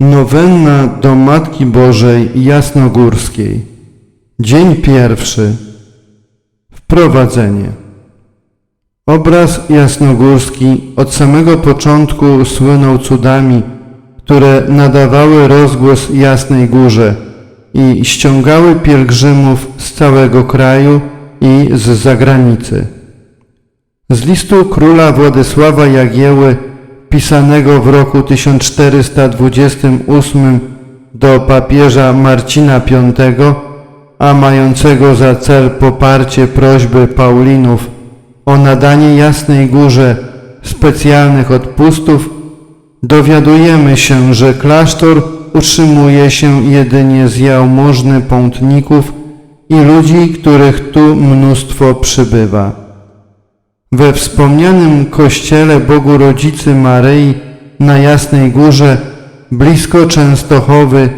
Nowenna do Matki Bożej Jasnogórskiej. Dzień pierwszy. Wprowadzenie. Obraz jasnogórski od samego początku słynął cudami, które nadawały rozgłos Jasnej Górze i ściągały pielgrzymów z całego kraju i z zagranicy. Z listu króla Władysława Jagieły, pisanego w roku 1428 do papieża Marcina V, a mającego za cel poparcie prośby Paulinów o nadanie Jasnej Górze specjalnych odpustów, dowiadujemy się, że klasztor utrzymuje się jedynie z jałmużny pątników i ludzi, których tu mnóstwo przybywa. We wspomnianym kościele Bogu Rodzicy Maryi na Jasnej Górze, blisko Częstochowy,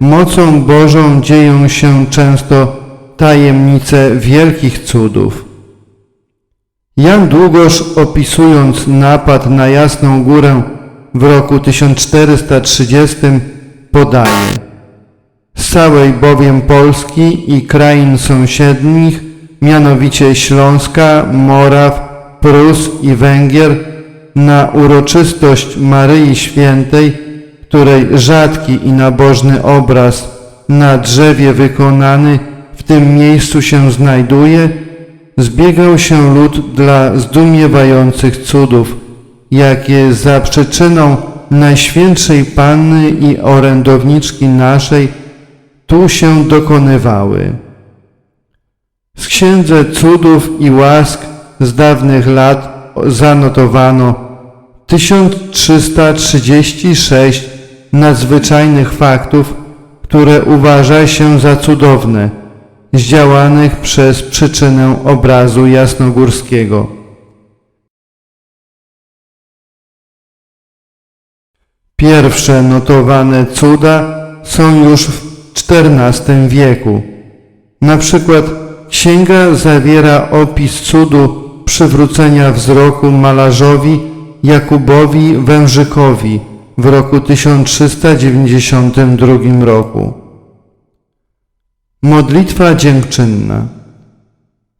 mocą Bożą dzieją się często tajemnice wielkich cudów. Jan Długosz opisując napad na Jasną Górę w roku 1430 podaje. Z całej bowiem Polski i krain sąsiednich, mianowicie Śląska, Moraw, Prus i Węgier, na uroczystość Maryi Świętej, której rzadki i nabożny obraz na drzewie wykonany w tym miejscu się znajduje, zbiegał się lud dla zdumiewających cudów, jakie za przyczyną Najświętszej Panny i orędowniczki naszej tu się dokonywały. W Księdze Cudów i Łask z dawnych lat zanotowano 1336 nadzwyczajnych faktów, które uważa się za cudowne, zdziałanych przez przyczynę obrazu jasnogórskiego. Pierwsze notowane cuda są już w XIV wieku. Na przykład księga zawiera opis cudu przywrócenia wzroku malarzowi Jakubowi Wężykowi w roku 1392 roku. Modlitwa dziękczynna.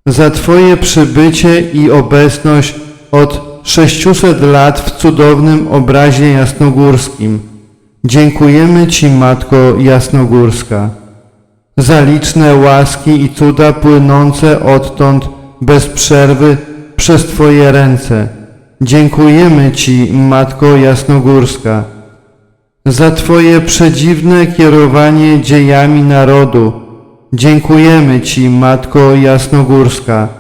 Za Twoje przybycie i obecność od 600 lat w cudownym obrazie jasnogórskim. Dziękujemy Ci, Matko Jasnogórska, za liczne łaski i cuda płynące odtąd bez przerwy przez Twoje ręce. Dziękujemy Ci, Matko Jasnogórska, za Twoje przedziwne kierowanie dziejami narodu. Dziękujemy Ci, Matko Jasnogórska,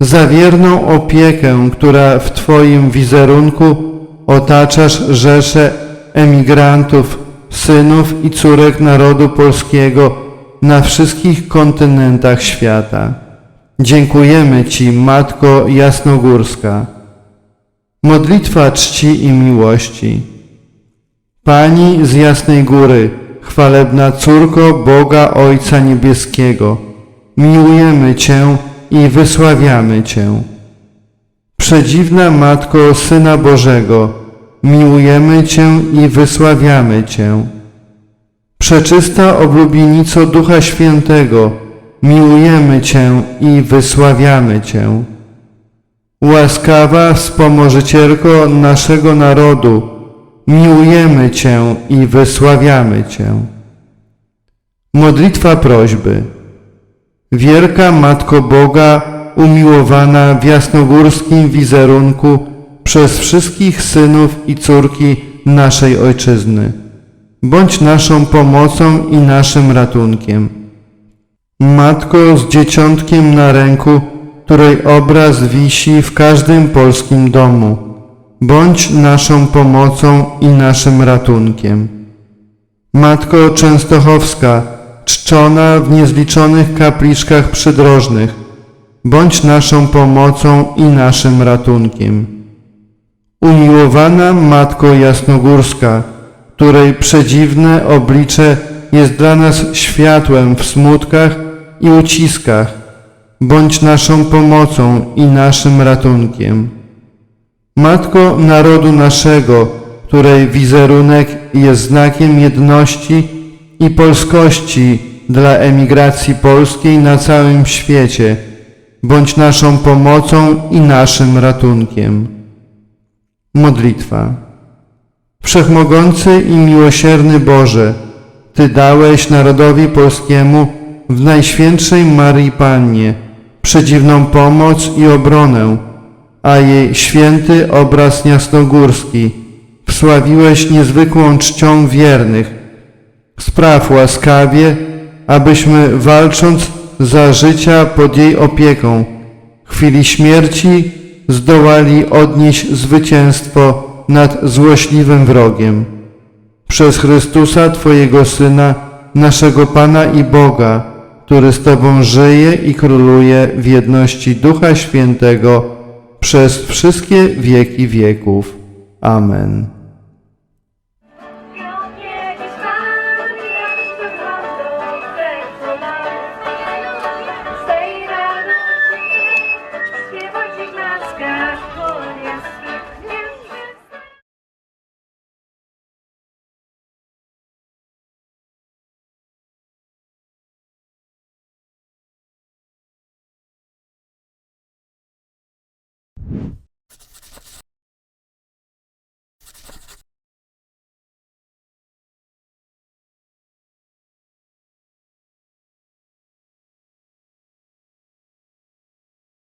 za wierną opiekę, która w Twoim wizerunku otaczasz rzesze emigrantów, synów i córek narodu polskiego na wszystkich kontynentach świata. Dziękujemy Ci, Matko Jasnogórska. Modlitwa czci i miłości. Pani z Jasnej Góry, chwalebna córko Boga Ojca Niebieskiego, miłujemy Cię i wysławiamy Cię. Przedziwna Matko Syna Bożego, miłujemy Cię i wysławiamy Cię. Przeczysta oblubienico Ducha Świętego, miłujemy Cię i wysławiamy Cię. Łaskawa wspomożycielko naszego narodu, miłujemy Cię i wysławiamy Cię. Modlitwa prośby. Wielka Matko Boga, umiłowana w jasnogórskim wizerunku przez wszystkich synów i córki naszej Ojczyzny. Bądź naszą pomocą i naszym ratunkiem. Matko z dzieciątkiem na ręku, której obraz wisi w każdym polskim domu. Bądź naszą pomocą i naszym ratunkiem. Matko Częstochowska, czczona w niezliczonych kapliczkach przydrożnych, bądź naszą pomocą i naszym ratunkiem. Umiłowana Matko Jasnogórska, której przedziwne oblicze jest dla nas światłem w smutkach i uciskach. Bądź naszą pomocą i naszym ratunkiem. Matko narodu naszego, której wizerunek jest znakiem jedności i polskości dla emigracji polskiej na całym świecie, bądź naszą pomocą i naszym ratunkiem. Modlitwa. Wszechmogący i miłosierny Boże, Ty dałeś narodowi polskiemu w Najświętszej Maryi Pannie przedziwną pomoc i obronę, a jej święty obraz jasnogórski wsławiłeś niezwykłą czcią wiernych. Spraw łaskawie, abyśmy walcząc za życia pod jej opieką, w chwili śmierci zdołali odnieść zwycięstwo nad złośliwym wrogiem. Przez Chrystusa, Twojego Syna, naszego Pana i Boga, który z Tobą żyje i króluje w jedności Ducha Świętego przez wszystkie wieki wieków. Amen.